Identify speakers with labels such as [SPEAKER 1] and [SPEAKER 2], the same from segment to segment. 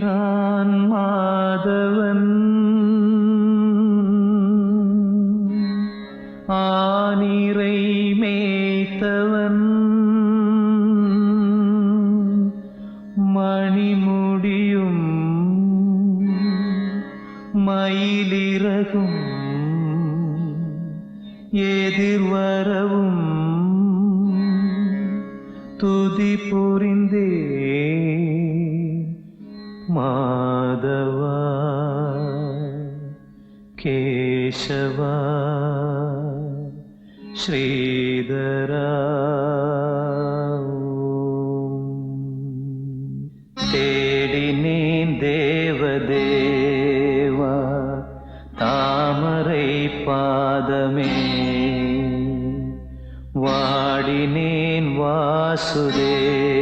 [SPEAKER 1] வளர்த்தவன் ஆனிரை மேய்த்தவன். மணிமுடியும் மயிலிறகும். எதிர்வரவும் துதி புரிந்தே. மாதவா கேசவா ஸ்ரீதரா தேடினேன் தேவதேவா தாமரை பாதமே வாடினேன் வாசுதேவா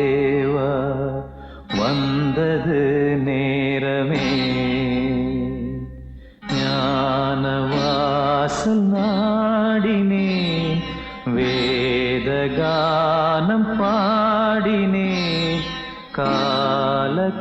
[SPEAKER 1] வந்தது വാസൽനാടിനെ വേദഗാനം പാടിനെ കാലകാലം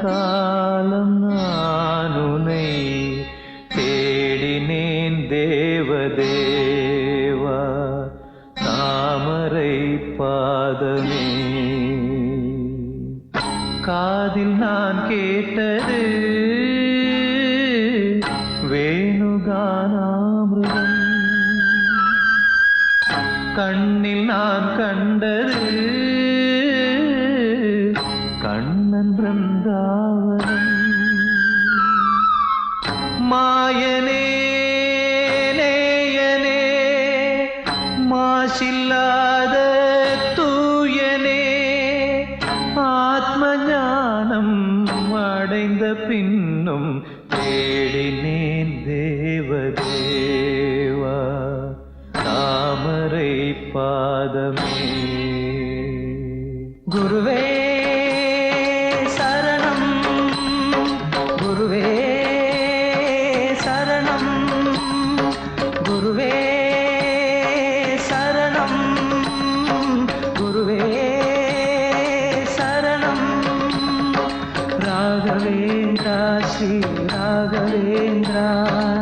[SPEAKER 1] நான் கண்டது. கண்ணன் பிருந்தாவனம். மாயனே நேயனே மாசில்லாத தூயனே ஆத்ம ஞானம் அடைந்த பின்னும் தேடினேன் தேவதேவா. தாமரை பா பாதமே குருவே சரணம். குருவே சரணம். குருவே சரணம். குருவே சரணம். ராகவேந்திரா ஸ்ரீ ராகவேந்திரா ராகவேந்திரா.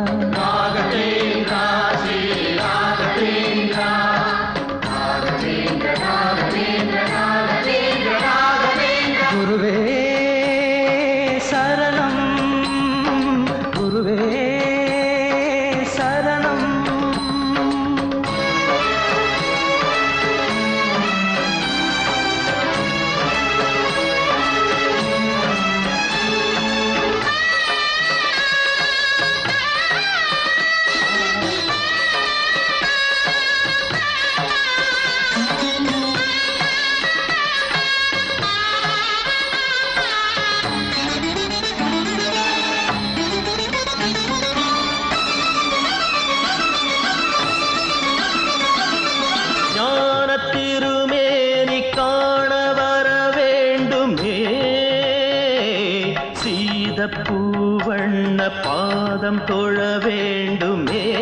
[SPEAKER 2] சீத பூவண்ண பாதம் தொழ வேண்டுமே.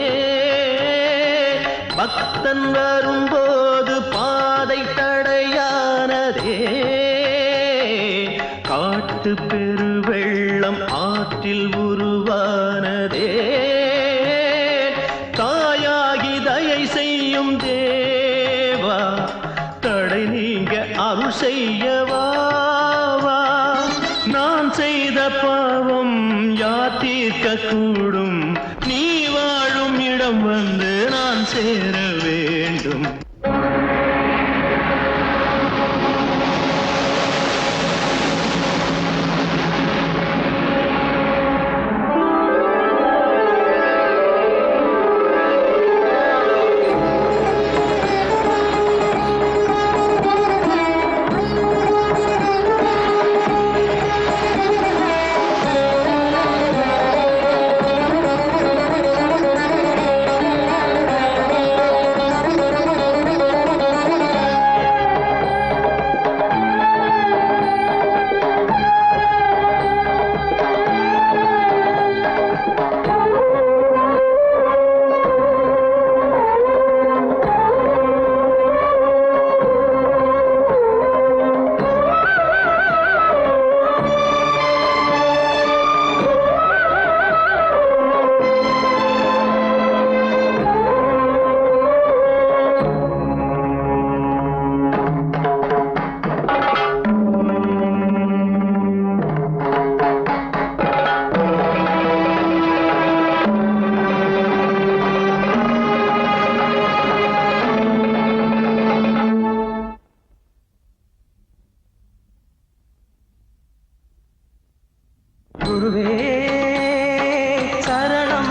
[SPEAKER 2] பக்தன் வரும்போது பாதை தடையானதே. காட்டு பெருவெள்ளம் ஆற்றில் உருவானதே. தாயாகி தயை செய்யும் தேவா தடை நீங்க அருள் செய்ய கூடும். நீ வாழும் இடம் வந்து நான் சேர வேண்டும்.
[SPEAKER 1] గురువే శరణం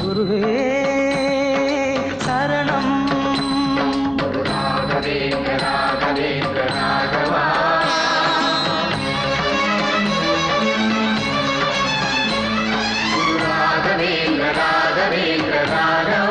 [SPEAKER 1] గురువే శరణం రాఘవేంద్ర రాఘవేంద్ర రాఘవా
[SPEAKER 2] రాఘవేంద్ర రాఘవేంద్ర రాఘవ.